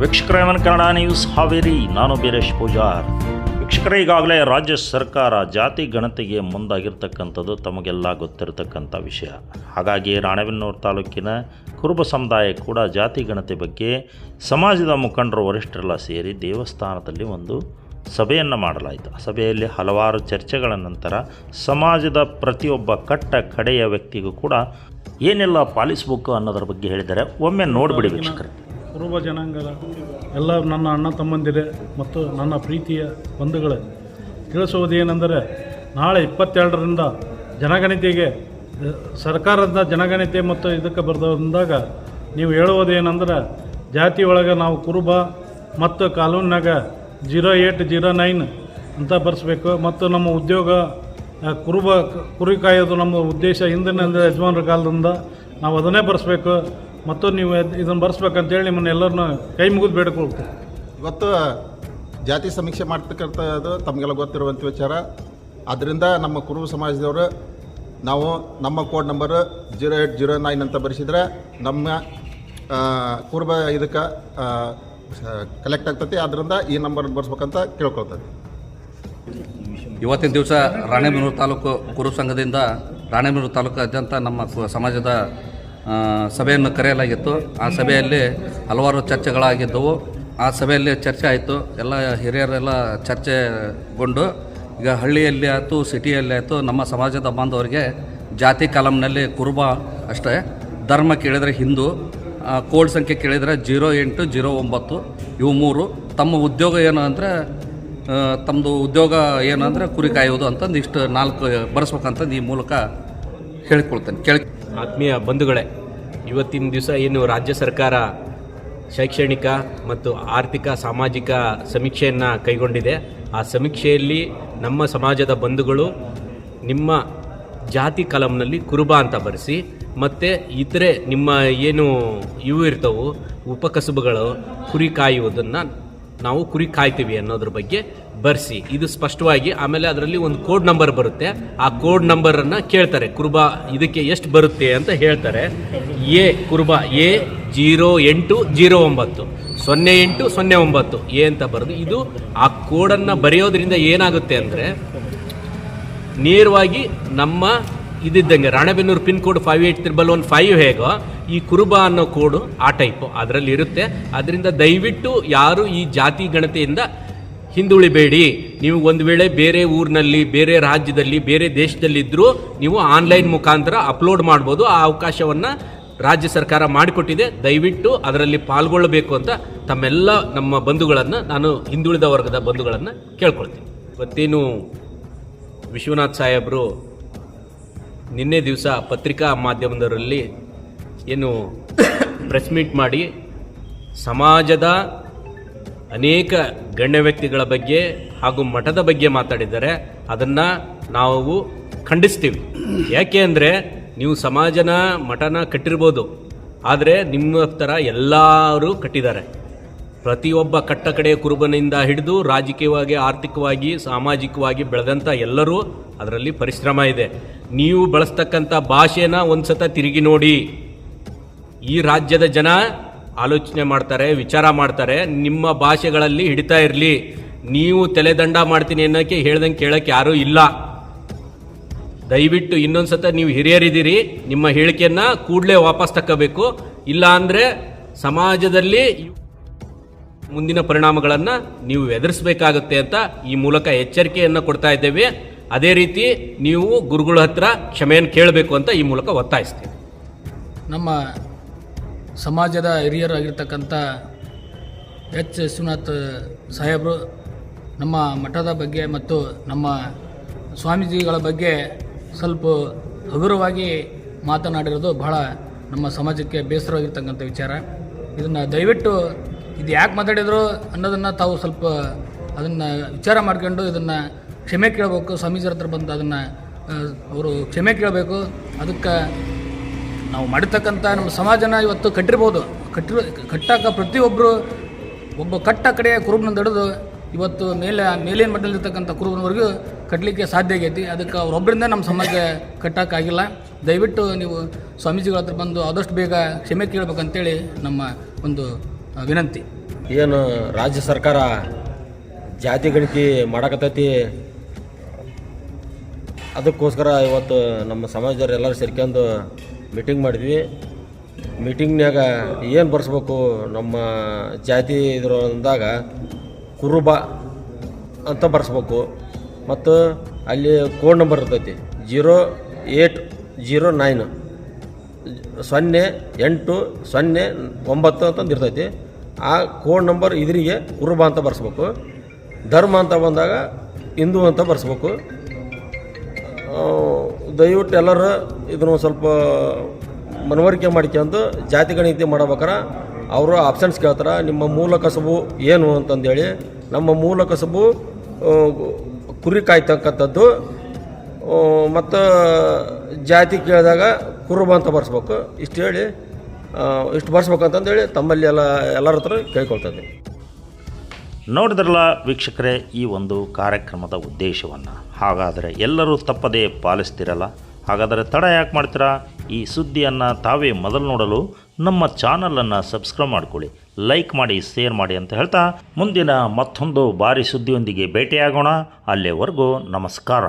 ವೀಕ್ಷಕರ ಕನ್ನಡ ನ್ಯೂಸ್ ಹಾವೇರಿ, ನಾನು ಬೀರೇಶ್ ಪೂಜಾರ್. ವೀಕ್ಷಕರೇ, ಈಗಾಗಲೇ ರಾಜ್ಯ ಸರ್ಕಾರ ಜಾತಿ ಗಣತಿಗೆ ಮುಂದಾಗಿರ್ತಕ್ಕಂಥದ್ದು ತಮಗೆಲ್ಲ ಗೊತ್ತಿರತಕ್ಕಂಥ ವಿಷಯ. ಹಾಗಾಗಿ ರಾಣೆಬೆನ್ನೂರು ತಾಲೂಕಿನ ಕುರುಬ ಸಮುದಾಯ ಕೂಡ ಜಾತಿ ಗಣತಿ ಬಗ್ಗೆ ಸಮಾಜದ ಮುಖಂಡರು, ವರಿಷ್ಠರೆಲ್ಲ ಸೇರಿ ದೇವಸ್ಥಾನದಲ್ಲಿ ಒಂದು ಸಭೆಯನ್ನು ಮಾಡಲಾಯಿತು. ಸಭೆಯಲ್ಲಿ ಹಲವಾರು ಚರ್ಚೆಗಳ ನಂತರ ಸಮಾಜದ ಪ್ರತಿಯೊಬ್ಬ ಕಟ್ಟ ಕಡೆಯ ವ್ಯಕ್ತಿಗೂ ಕೂಡ ಏನೆಲ್ಲ ಪಾಲಿಸಬೇಕು ಅನ್ನೋದ್ರ ಬಗ್ಗೆ ಹೇಳಿದರೆ ಒಮ್ಮೆ ನೋಡಿಬಿಡಿ ವೀಕ್ಷಕರೇ. ಕುರುಬ ಜನಾಂಗದ ಎಲ್ಲ ನನ್ನ ಅಣ್ಣ ತಮ್ಮಂದಿರೇ ಮತ್ತು ನನ್ನ ಪ್ರೀತಿಯ ಬಂಧುಗಳೇ, ತಿಳಿಸುವುದೇನೆಂದರೆ ನಾಳೆ ಇಪ್ಪತ್ತೆರಡರಿಂದ ಜನಗಣತಿಗೆ ಸರ್ಕಾರದ ಜನಗಣತಿ ಮತ್ತು ಇದಕ್ಕೆ ಬರ್ದಂದಾಗ ನೀವು ಹೇಳುವುದೇನೆಂದರೆ ಜಾತಿ ಒಳಗೆ ನಾವು ಕುರುಬ ಮತ್ತು ಕಾಲೂನಾಗ ಜೀರೋ ಏಟ್ ಜೀರೋ ನೈನ್ ಅಂತ ಬರೆಸ್ಬೇಕು. ಮತ್ತು ನಮ್ಮ ಉದ್ಯೋಗ ಕುರುಬ, ಕುರಿ ಕಾಯೋದು ನಮ್ಮ ಉದ್ದೇಶ ಹಿಂದಿನ ಯಜಮಾನರ ಕಾಲದಿಂದ ನಾವು ಅದನ್ನೇ ಬರ್ಸ್ಬೇಕು. ಮತ್ತು ನೀವು ಇದನ್ನು ಬರ್ಸ್ಬೇಕಂತೇಳಿ ನಿಮ್ಮನ್ನ ಎಲ್ಲರನ್ನ ಕೈ ಮುಗಿದು ಬೇಡಿಕೊಳ್ತೀವಿ. ಇವತ್ತು ಜಾತಿ ಸಮೀಕ್ಷೆ ಮಾಡ್ತಕ್ಕಂಥದ್ದು ತಮಗೆಲ್ಲ ಗೊತ್ತಿರುವಂಥ ವಿಚಾರ. ಆದ್ದರಿಂದ ನಮ್ಮ ಕುರುಬ ಸಮಾಜದವರು ನಾವು ನಮ್ಮ code number zero eight zero nine ಅಂತ ಬರೆಸಿದ್ರೆ ನಮ್ಮ ಕುರುಬ ಇದಕ್ಕೆ ಕಲೆಕ್ಟ್ ಆಗ್ತೈತಿ. ಅದರಿಂದ ಈ ನಂಬರ್ ಬರ್ಸ್ಬೇಕಂತ ಕೇಳ್ಕೊಳ್ತದೆ ಇವತ್ತಿನ ದಿವಸ ರಾಣೆಬೆನ್ನೂರು ತಾಲೂಕು ಕುರುಬ ಸಂಘದಿಂದ ರಾಣೆಬೆನ್ನೂರು ತಾಲೂಕಾದ್ಯಂತ ನಮ್ಮ ಸಮಾಜದ ಸಭೆಯನ್ನು ಕರೆಯಲಾಗಿತ್ತು. ಆ ಸಭೆಯಲ್ಲಿ ಹಲವಾರು ಚರ್ಚೆಗಳಾಗಿದ್ದವು. ಆ ಸಭೆಯಲ್ಲಿ ಚರ್ಚೆ ಆಯಿತು. ಎಲ್ಲ ಹಿರಿಯರೆಲ್ಲ ಚರ್ಚೆಗೊಂಡು, ಈಗ ಹಳ್ಳಿಯಲ್ಲಿ ಆಯಿತು, ಸಿಟಿಯಲ್ಲಿ ಆಯಿತು, ನಮ್ಮ ಸಮಾಜದ ಬಾಂಧವರಿಗೆ ಜಾತಿ ಕಾಲಮ್ನಲ್ಲಿ ಕುರುಬ ಅಷ್ಟೇ. ಧರ್ಮ ಕೇಳಿದರೆ ಹಿಂದೂ ಕೋಡ್ ಸಂಖ್ಯೆ ಕೇಳಿದರೆ ಜೀರೋ ಎಂಟು, ಜೀರೋ ಒಂಬತ್ತು, ಇವು ಮೂರು. ತಮ್ಮ ಉದ್ಯೋಗ ಏನು ಅಂದರೆ ತಮ್ಮದು ಉದ್ಯೋಗ ಏನು ಅಂದರೆ ಕುರಿ ಕಾಯುವುದು ಅಂತಂದು ಇಷ್ಟು ನಾಲ್ಕು ಬರೆಸ್ಬೇಕಂತಂದು ಈ ಮೂಲಕ ಹೇಳಿಕೊಳ್ತೇನೆ. ಕೇಳಿ ಆತ್ಮೀಯ ಬಂಧುಗಳೇ, ಇವತ್ತಿನ ದಿವಸ ಏನು ರಾಜ್ಯ ಸರ್ಕಾರ ಶೈಕ್ಷಣಿಕ ಮತ್ತು ಆರ್ಥಿಕ ಸಾಮಾಜಿಕ ಸಮೀಕ್ಷೆಯನ್ನು ಕೈಗೊಂಡಿದೆ. ಆ ಸಮೀಕ್ಷೆಯಲ್ಲಿ ನಮ್ಮ ಸಮಾಜದ ಬಂಧುಗಳು ನಿಮ್ಮ ಜಾತಿ ಕಲಂನಲ್ಲಿ ಕುರುಬ ಅಂತ ಬರೆಸಿ, ಮತ್ತು ಇತರೆ ನಿಮ್ಮ ಏನು ಇವು ಇರ್ತವು, ಉಪಕಸುಬುಗಳು, ಕುರಿ ಕಾಯುವುದನ್ನು ನಾವು ಕುರಿ ಕಾಯ್ತೀವಿ ಅನ್ನೋದ್ರ ಬಗ್ಗೆ ಬರ್ಸಿ. ಇದು ಸ್ಪಷ್ಟವಾಗಿ ಆಮೇಲೆ ಅದರಲ್ಲಿ ಒಂದು ಕೋಡ್ ನಂಬರ್ ಬರುತ್ತೆ. ಆ ಕೋಡ್ ನಂಬರನ್ನು ಕೇಳ್ತಾರೆ. ಕುರುಬ ಇದಕ್ಕೆ ಎಷ್ಟು ಬರುತ್ತೆ ಅಂತ ಹೇಳ್ತಾರೆ. ಎ ಕುರುಬ, ಎ ಜೀರೋ ಎಂಟು ಜೀರೋ ಒಂಬತ್ತು. ಸೊನ್ನೆ ಎಂಟು ಸೊನ್ನೆ ಒಂಬತ್ತು. ಎ ಅಂತ ಬರೆದು ಇದು ಆ ಕೋಡನ್ನು ಬರೆಯೋದ್ರಿಂದ ಏನಾಗುತ್ತೆ ಅಂದರೆ ನೇರವಾಗಿ ನಮ್ಮ ಇದಿದ್ದಂಗೆ Ranebennur pin code five eight triple one five ಹೇಗೋ ಈ ಕುರುಬ ಅನ್ನೋ ಕೋಡು ಆ ಟೈಪು ಅದರಲ್ಲಿ ಇರುತ್ತೆ. ಅದರಿಂದ ದಯವಿಟ್ಟು ಯಾರು ಈ ಜಾತಿ ಗಣತಿಯಿಂದ ಹಿಂದುಳಿಬೇಡಿ. ನೀವು ಒಂದು ವೇಳೆ ಬೇರೆ ಊರಿನಲ್ಲಿ, ಬೇರೆ ರಾಜ್ಯದಲ್ಲಿ, ಬೇರೆ ದೇಶದಲ್ಲಿದ್ದರೂ ನೀವು ಆನ್ಲೈನ್ ಮುಖಾಂತರ ಅಪ್ಲೋಡ್ ಮಾಡ್ಬೋದು. ಆ ಅವಕಾಶವನ್ನು ರಾಜ್ಯ ಸರ್ಕಾರ ಮಾಡಿಕೊಟ್ಟಿದೆ. ದಯವಿಟ್ಟು ಅದರಲ್ಲಿ ಪಾಲ್ಗೊಳ್ಳಬೇಕು ಅಂತ ತಮ್ಮೆಲ್ಲ ನಮ್ಮ ಬಂಧುಗಳನ್ನು, ನಾನು ಹಿಂದುಳಿದ ವರ್ಗದ ಬಂಧುಗಳನ್ನು ಕೇಳ್ಕೊಳ್ತೀನಿ. ಇವತ್ತೇನು ವಿಶ್ವನಾಥ್ ಸಾಹೇಬರು, ನಿನ್ನೆ ದಿವಸ ಪತ್ರಿಕಾ ಮಾಧ್ಯಮದವರಲ್ಲಿ ಏನು ಪ್ರೆಸ್ ಮೀಟ್ ಮಾಡಿ, ಸಮಾಜದ ಅನೇಕ ಗಣ್ಯ ವ್ಯಕ್ತಿಗಳ ಬಗ್ಗೆ ಹಾಗೂ ಮಠದ ಬಗ್ಗೆ ಮಾತಾಡಿದ್ದಾರೆ. ಅದನ್ನು ನಾವು ಖಂಡಿಸ್ತೀವಿ. ಯಾಕೆ ಅಂದರೆ ನೀವು ಸಮಾಜನ, ಮಠನ ಕಟ್ಟಿರ್ಬೋದು. ಆದರೆ ನಿಮ್ಮ ಥರ ಎಲ್ಲರೂ ಕಟ್ಟಿದ್ದಾರೆ. ಪ್ರತಿಯೊಬ್ಬ ಕಟ್ಟ ಕಡೆಯ ಕುರುಬನಿಂದ ಹಿಡಿದು ರಾಜಕೀಯವಾಗಿ, ಆರ್ಥಿಕವಾಗಿ, ಸಾಮಾಜಿಕವಾಗಿ ಬೆಳೆದಂಥ ಎಲ್ಲರೂ ಅದರಲ್ಲಿ ಪರಿಶ್ರಮ ಇದೆ. ನೀವು ಬಳಸ್ತಕ್ಕಂಥ ಭಾಷೆನ ಒಂದ್ಸತ ತಿರುಗಿ ನೋಡಿ. ಈ ರಾಜ್ಯದ ಜನ ಆಲೋಚನೆ ಮಾಡ್ತಾರೆ, ವಿಚಾರ ಮಾಡ್ತಾರೆ, ನಿಮ್ಮ ಭಾಷೆಗಳಲ್ಲಿ ಹಿಡಿತಾ ಇರಲಿ. ನೀವು ತಲೆದಂಡ ಮಾಡ್ತೀನಿ ಅನ್ನೋಕ್ಕೆ ಹೇಳ್ದಂಗೆ ಕೇಳೋಕ್ಕೆ ಯಾರೂ ಇಲ್ಲ. ದಯವಿಟ್ಟು ಇನ್ನೊಂದ್ಸತ ನೀವು ಹಿರಿಯರಿದ್ದೀರಿ, ನಿಮ್ಮ ಹೇಳಿಕೆಯನ್ನು ಕೂಡಲೇ ವಾಪಸ್ ತಕ್ಕಬೇಕು. ಇಲ್ಲ ಅಂದರೆ ಸಮಾಜದಲ್ಲಿ ಮುಂದಿನ ಪರಿಣಾಮಗಳನ್ನು ನೀವು ಎದುರಿಸಬೇಕಾಗುತ್ತೆ ಅಂತ ಈ ಮೂಲಕ ಎಚ್ಚರಿಕೆಯನ್ನು ಕೊಡ್ತಾ ಇದ್ದೇವೆ. ಅದೇ ರೀತಿ ನೀವು ಗುರುಗಳ ಹತ್ರ ಕ್ಷಮೆಯನ್ನು ಕೇಳಬೇಕು ಅಂತ ಈ ಮೂಲಕ ಒತ್ತಾಯಿಸ್ತೀವಿ ನಮ್ಮ ಸಮಾಜದ ಹಿರಿಯರಾಗಿರ್ತಕ್ಕಂಥ ಎಚ್ ವಿಶ್ವನಾಥ್ ಸಾಹೇಬರು, ನಮ್ಮ ಮಠದ ಬಗ್ಗೆ ಮತ್ತು ನಮ್ಮ ಸ್ವಾಮೀಜಿಗಳ ಬಗ್ಗೆ ಸ್ವಲ್ಪ ಹಗುರವಾಗಿ ಮಾತನಾಡಿರೋದು ಬಹಳ ನಮ್ಮ ಸಮಾಜಕ್ಕೆ ಬೇಸರವಾಗಿರ್ತಕ್ಕಂಥ ವಿಚಾರ. ಇದನ್ನು ದಯವಿಟ್ಟು ಇದು ಯಾಕೆ ಮಾತಾಡಿದರು ಅನ್ನೋದನ್ನು ತಾವು ಸ್ವಲ್ಪ ಅದನ್ನು ವಿಚಾರ ಮಾಡ್ಕೊಂಡು ಇದನ್ನು ಕ್ಷಮೆ ಕೇಳಬೇಕು. ಸ್ವಾಮೀಜಿ ಹತ್ರ ಬಂದು ಅದನ್ನು ಅವರು ಕ್ಷಮೆ ಕೇಳಬೇಕು. ಅದಕ್ಕೆ ನಾವು ಮಾಡಿರ್ತಕ್ಕಂಥ ನಮ್ಮ ಸಮಾಜನ ಇವತ್ತು ಕಟ್ಟಿರ್ಬೋದು. ಕಟ್ಟಿರೋ, ಕಟ್ಟಾಕ ಪ್ರತಿಯೊಬ್ಬರು ಒಬ್ಬ ಕಟ್ಟ ಕಡೆ ಕುರುಬನ ದಡಿದು ಇವತ್ತು ಮೇಲೆ, ಮೇಲಿನ ಮಟ್ಟದಲ್ಲಿರ್ತಕ್ಕಂಥ ಕುರುಬನವರೆಗೂ ಕಟ್ಟಲಿಕ್ಕೆ ಸಾಧ್ಯ ಆಗೈತಿ. ಅದಕ್ಕೆ ಅವರೊಬ್ಬರಿಂದ ನಮ್ಮ ಸಮಾಜ ಕಟ್ಟೋಕ್ಕಾಗಿಲ್ಲ ದಯವಿಟ್ಟು ನೀವು ಸ್ವಾಮೀಜಿಗಳ ಹತ್ರ ಬಂದು ಆದಷ್ಟು ಬೇಗ ಕ್ಷಮೆ ಕೇಳಬೇಕಂತೇಳಿ ನಮ್ಮ ಒಂದು ವಿನಂತಿ. ಏನು ರಾಜ್ಯ ಸರ್ಕಾರ ಜಾತಿ ಗಣತಿ ಮಾಡಕತ್ತೈತಿ? ಅದಕ್ಕೋಸ್ಕರ ಇವತ್ತು ನಮ್ಮ ಸಮಾಜದವ್ರು ಎಲ್ಲರೂ ಸೇರ್ಕೊಂಡು ಮೀಟಿಂಗ್ ಮಾಡಿದ್ವಿ. ಮೀಟಿಂಗ್ನಾಗ ಏನು ಬರ್ಸ್ಬೇಕು ನಮ್ಮ ಜಾತಿ ಇದ್ರದಾಗ ಕುರುಬ ಅಂತ ಬರ್ಸ್ಬೇಕು. ಮತ್ತು ಅಲ್ಲಿ ಕೋಡ್ ನಂಬರ್ ಇರ್ತೈತಿ ಜೀರೋ ಏಟ್ ಜೀರೋ ನೈನ್ ಸೊನ್ನೆ ಎಂಟು ಸೊನ್ನೆ ಒಂಬತ್ತು ಅಂತಂದು ಇರ್ತೈತಿ. ಆ ಕೋಡ್ ನಂಬರ್ ಇದ್ರಿಗೆ ಕುರುಬ ಅಂತ ಬರ್ಸ್ಬೇಕು. ಧರ್ಮ ಅಂತ ಬಂದಾಗ ಹಿಂದೂ ಅಂತ ಬರ್ಸ್ಬೇಕು. ದಯವಿಟ್ಟು ಎಲ್ಲರೂ ಇದನ್ನು ಸ್ವಲ್ಪ ಮನವರಿಕೆ ಮಾಡ್ಕೊಂಡು ಜಾತಿ ಗಣಿತಿ ಮಾಡ್ಬೇಕಾರೆ. ಅವರು ಆಪ್ಷನ್ಸ್ ಕೇಳ್ತಾರೆ. ನಿಮ್ಮ ಮೂಲ ಕಸಬು ಏನು ಅಂತಂದೇಳಿ ನಮ್ಮ ಮೂಲ ಕಸಬು ಕುರಿ ಕಾಯ್ತಕ್ಕಂಥದ್ದು. ಮತ್ತು ಜಾತಿ ಕೇಳಿದಾಗ ಕುರುಬ ಅಂತ ಬರ್ಸ್ಬೇಕು. ಇಷ್ಟು ಹೇಳಿ ಇಷ್ಟು ಬರ್ಸ್ಬೇಕಂತಂದೇಳಿ ತಮ್ಮಲ್ಲಿ ಎಲ್ಲ, ಎಲ್ಲರ ಹತ್ರ ಕೇಳ್ಕೊಳ್ತದೆ ನೋಡಿದ್ರಲ್ಲ ವೀಕ್ಷಕರೇ ಈ ಒಂದು ಕಾರ್ಯಕ್ರಮದ ಉದ್ದೇಶವನ್ನು. ಹಾಗಾದರೆ ಎಲ್ಲರೂ ತಪ್ಪದೇ ಪಾಲಿಸ್ತಿರಲ್ಲ? ಹಾಗಾದರೆ ತಡ ಯಾಕೆ ಮಾಡ್ತೀರಾ? ಈ ಸುದ್ದಿಯನ್ನು ತಾವೇ ಮೊದಲು ನೋಡಲು ನಮ್ಮ ಚಾನಲನ್ನು ಸಬ್ಸ್ಕ್ರೈಬ್ ಮಾಡಿಕೊಳ್ಳಿ. ಲೈಕ್ ಮಾಡಿ, ಶೇರ್ ಮಾಡಿ ಅಂತ ಹೇಳ್ತಾ ಮುಂದಿನ ಮತ್ತೊಂದು ಭಾರಿ ಸುದ್ದಿಯೊಂದಿಗೆ ಭೇಟಿಯಾಗೋಣ. ಅಲ್ಲಿವರೆಗೂ ನಮಸ್ಕಾರ.